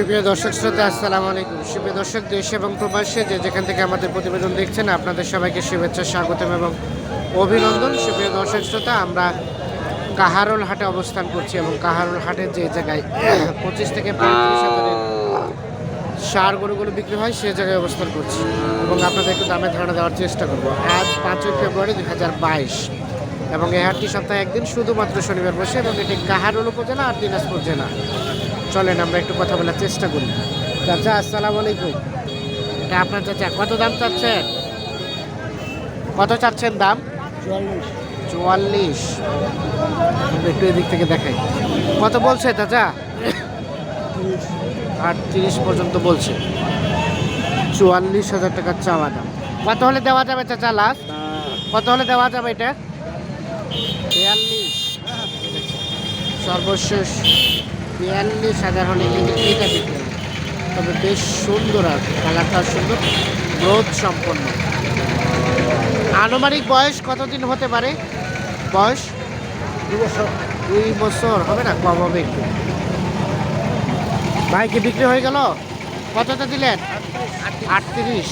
সুপ্রিয় দর্শক শ্রোতা, আসসালামু আলাইকুম। সুপ্রিয় দর্শক, দেশ এবং প্রবাসে যে যেখান থেকে আমাদের প্রতিবেদন দেখছেন, আপনাদের সবাইকে শুভেচ্ছা, স্বাগতম এবং অভিনন্দন। সুপ্রিয় দর্শক শ্রোতা, আমরা কাহারোল হাটে অবস্থান করছি এবং কাহারোল হাটের যে জায়গায় পঁচিশ থেকে পঁয়ত্রিশ হাজারের সার গরুগুলো বিক্রি হয়, সে জায়গায় অবস্থান করছি এবং আপনাদের একটু দামে ধারণা দেওয়ার চেষ্টা করব। আজ পাঁচই ফেব্রুয়ারি দুই হাজার বাইশ এবং এই হাটটি সপ্তাহে একদিন, শুধুমাত্র শনিবার বসে এবং এটি কাহারোল উপজেলা আর দিনাজপুর জেলা। চলেন, আমরা একটু কথা বলার চেষ্টা করি। চাচা, আসসালামু আলাইকুম। এটা আপনার চাচা, কত দাম চাচ্ছেন? কত চাচ্ছেন দাম? চুয়াল্লিশ। একটু এদিক থেকে দেখাই। কত বলছে চাচা? আটত্রিশ পর্যন্ত বলছে। চুয়াল্লিশ হাজার টাকার চাওয়া দাম। কত হলে দেওয়া যাবে চাচা লাস্ট কত হলে দেওয়া যাবে এটা? বিয়াল্লিশ। সর্বশেষ। বিয়াল্লিশ হাজার হলে কিন্তু বিক্রি হবে। তবে বেশ সুন্দর আর কালারটা সুন্দর, গ্রোথ সম্পন্ন। আনুমানিক বয়স কতদিন হতে পারে? বয়স? দুই বছর। দুই বছর, হবে না? কম হবে একটু। ভাই, কি বিক্রি হয়ে গেল? কতটা দিলেন? আটত্রিশ।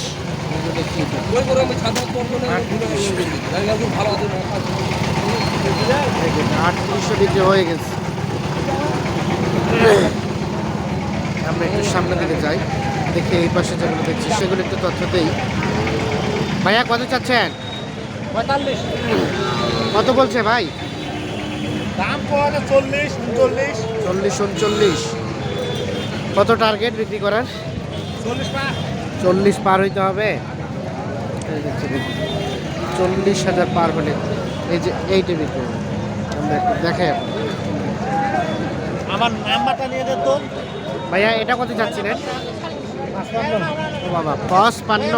দেখি বিক্রি হয়ে করে আমি ছাদে করব না জায়গা খুব ভালো আছে দেখেন আটত্রিশশো বিক্রি হয়ে গেছে আমরা একটু সামনে দিকে যাই দেখি এই পাশে যেগুলো দেখছি সেগুলো একটু তথ্য দেই। ভাইয়া কত চাচ্ছেন? পঁয়তাল্লিশ। কত বলছে ভাই? দাম চল্লিশ উনচল্লিশ। চল্লিশ উনচল্লিশ। কত টার্গেট বিক্রি করার? চল্লিশ পা চল্লিশ পার হইতে হবে? চল্লিশ হাজার পার হলে এই যে এইটা বিক্রি আমরা একটু দেখে আমার নাম্বারটা নিয়ে ভাইয়া এটা কত চাচ্ছিলেন? ও বাবা পস পান্ন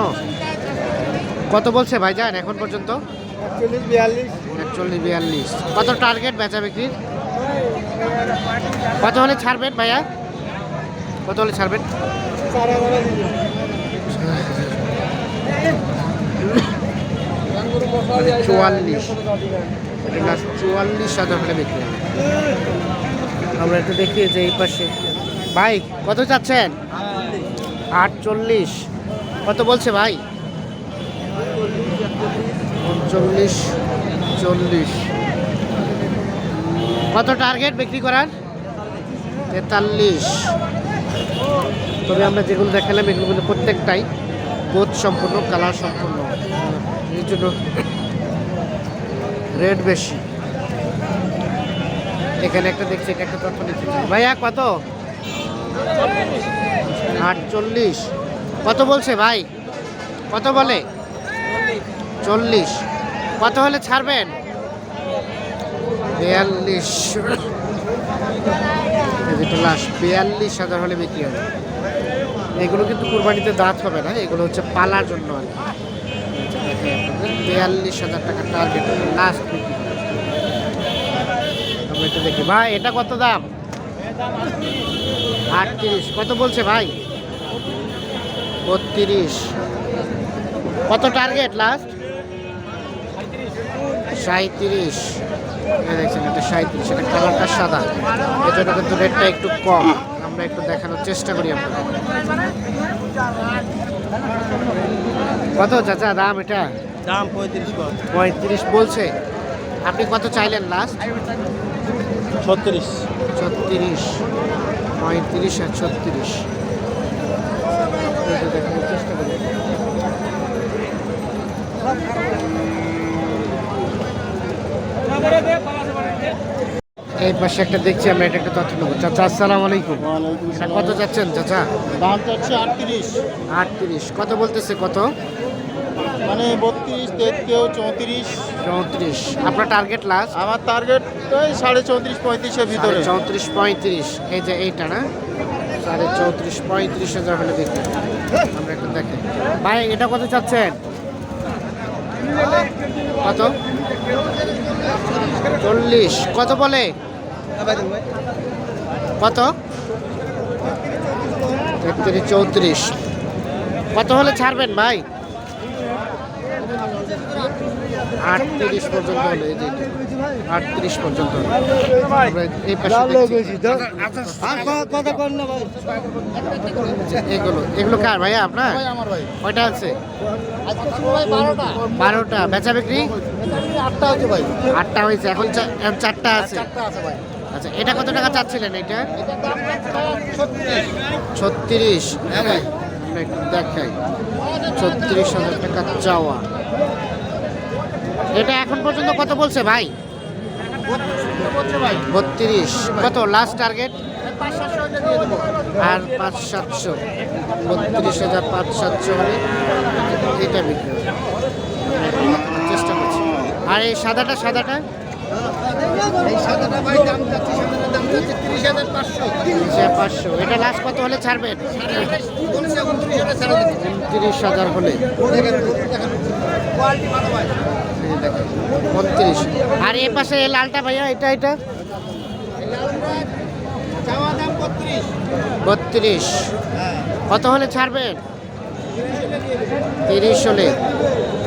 কত বলছে ভাইজান এখন পর্যন্ত? চল্লিশ বিয়াল্লিশ। একচল্লিশ বিয়াল্লিশ। কত টার্গেট বেচা বিক্রির? কত হলে ছাড়বেন ভাইয়া? কত হলে ছাড়বেন? চুয়াল্লিশ। চুয়াল্লিশ হাজার হলে বিক্রি আমরা একটু দেখি যে এই পাশে। ভাই কত চাচ্ছেন? আটচল্লিশ। কত বলছে ভাই? উনচল্লিশ চল্লিশ। কত টার্গেট বিক্রি করার? তেতাল্লিশ। তবে আমরা যেগুলো দেখালাম এগুলো প্রত্যেকটাই বোধ সম্পূর্ণ কালার সম্পূর্ণ। এই জন্য রেট বেশি। এখানে একটা দেখছি এটা একটা নিচ্ছি ভাইয়া কত? আটচল্লিশ। কত বলছে ভাই? কত বলে? চল্লিশ। কত হলে ছাড়বেন? বিয়াল্লিশ। লাস্ট বিয়াল্লিশ হাজার হলে বিক্রি হবে। এগুলো কিন্তু কুরবানিতে দাঁত হবে না, এগুলো হচ্ছে পালার জন্য আর কি। বিয়াল্লিশ হাজার টাকা টার্গেট লাস্ট বিক্রি। আমরা একটু দেখি। ভাই, এটা কত দাম? আটত্রিশ। কত বলছে ভাই? বত্রিশ। কত টার্গেট লাস্ট সাঁত্রিশ দেখছেন এটা সাঁত্রিশ এটা কালারটা সাদা। জন্য কিন্তু রেটটা একটু কম। আমরা একটু দেখানোর চেষ্টা করি আপনাদের কত চাচা দাম এটা? দাম পঁয়ত্রিশ পঁয়ত্রিশ বলছে। আপনি কত চাইলেন লাস্ট ছত্রিশ। ছত্রিশ পঁয়ত্রিশ আর ছত্রিশ। দেখানোর চেষ্টা করি। এই পাশে একটা দেখছি আমরা এটা একটা তথ্য নেব। চাচা আসসালাম আলাইকুম। কত যাচ্ছেন চাচা? দাম চাচ্ছে আটত্রিশ। আটত্রিশ। কত বলতেছে কত? মানে বত্রিশ তেত্রিশ চৌত্রিশ। চৌত্রিশ। আপনার টার্গেট লাস্ট আমার টার্গেট ওই সাড়ে চৌত্রিশ পঁয়ত্রিশের ভিতরে। চৌত্রিশ পঁয়ত্রিশ। এই যে এইটা না? সাড়ে চৌত্রিশ পঁয়ত্রিশ হাজার হলে দেখতে আমরা একটু দেখি। ভাই এটা কত চাচ্ছেন? কত? চল্লিশ। কত বলে? কত? তেত্রিশ চৌত্রিশ। কত হলে ছাড়বেন ভাই? আটত্রিশ পর্যন্ত হলে এই যে। আটত্রিশ পর্যন্ত আমরা এই কর না ভাই? এগুলো এগুলো কার ভাইয়া আপনার? আমার ভাই। কয়টা আছে? আজকে শুরু ভাই বারোটা। বেচা বিক্রি? আটটা হচ্ছে ভাই। আটটা হয়েছে এখন চা- এখন চারটা আছে। ভাই। আচ্ছা এটা কত টাকা চাচ্ছিলেন এটা ভাই ছত্রিশ। হ্যাঁ ভাই। একটু দেখাই। ছত্রিশ হাজার টাকা চাওয়া। এটা এখন পর্যন্ত কত বলছে ভাই? বত্রিশ। কত? লাস্ট টার্গেট আর পাঁচ সাতশো। বত্রিশ হাজার পাঁচ সাতশো হলে এটা বিক্রি চেষ্টা করছি। আর এই সাদাটা সাদাটা? এই সাদাটা ভাই দাম যাচ্ছে সাদাটার দাম যাচ্ছে তিরিশ হাজার পাঁচশো। তিরিশ হাজার পাঁচশো। এটা লাস্ট কত হলে ছাড়বেন? উনত্রিশ হাজার হলে। আর এ পাশে এই লালটা ভাইয়া এটা এটা? বত্রিশ। বত্রিশ। কত হলে ছাড়বেন? তিরিশ হলে।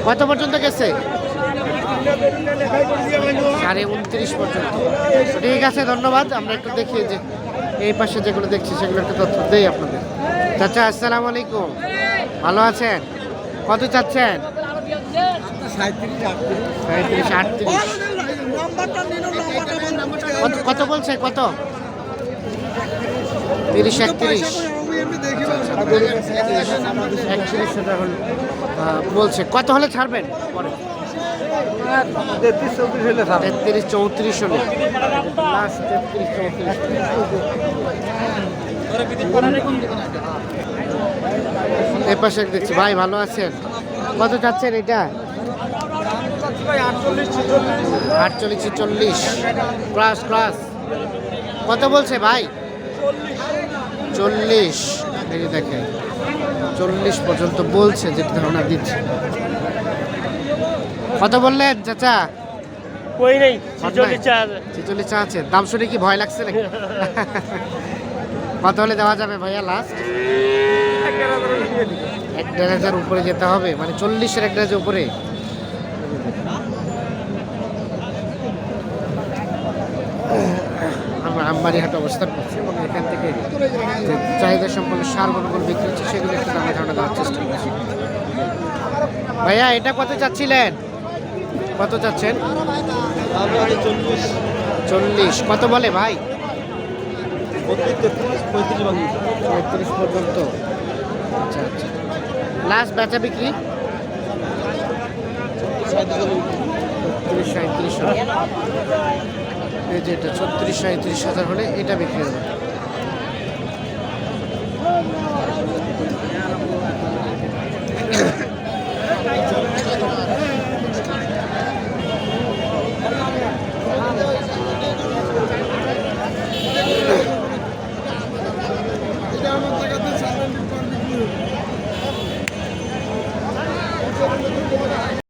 কত পর্যন্ত গেছে? সাড়ে উনত্রিশ পর্যন্ত। ঠিক আছে, ধন্যবাদ। আমরা একটু দেখি যে, এই পাশে যেগুলো দেখছি সেগুলো একটু তথ্য দেই আপনাদের। চাচা, আসসালামু আলাইকুম। ভালো আছেন? কত চাচ্ছেন? আটত্রিশ। কত বলছে? কত? তিরিশ একত্রিশ একত্রিশ। বলছে। কত হলে ছাড়বেন? পরে। চৌত্রিশ দেখছি। ভাই, ভালো আছেন? কত চাচ্ছেন এটা? আটচল্লিশ চল্লিশ ক্লাস ক্লাস কত বলছে ভাই? চল্লিশ। দেখে চল্লিশ পর্যন্ত বলছে যে ধারণা দিচ্ছে। কত বললেন চাচা? কই নেই ছিচল্লিশ চা আছে। দাম শুনে কি ভয় লাগছে নাকি? কত হলে দেওয়া যাবে ভাইয়া লাস্ট এক দেড় হাজার উপরে যেতে হবে মানে চল্লিশের এক দেড় উপরে। আমরা আমবাড়ি হাট অবস্থান করছি এবং এখান থেকে যে চাহিদা সম্পন্ন সার গরুগুলো বিক্রি হচ্ছে সেগুলো একটু দামে ধারণা দেওয়ার চেষ্টা করছি। ভাইয়া এটা কত চাচ্ছিলেন? কত চাচ্ছেন? চল্লিশ। কত বলে ভাই? পঁয়ত্রিশ পর্যন্ত। আচ্ছা আচ্ছা। লাস্ট বেচা বিক্রি? ছত্রিশ সাঁত্রিশ। এই যে এটা ছত্রিশ সাঁত্রিশ হাজার হলে এটা বিক্রি হবে।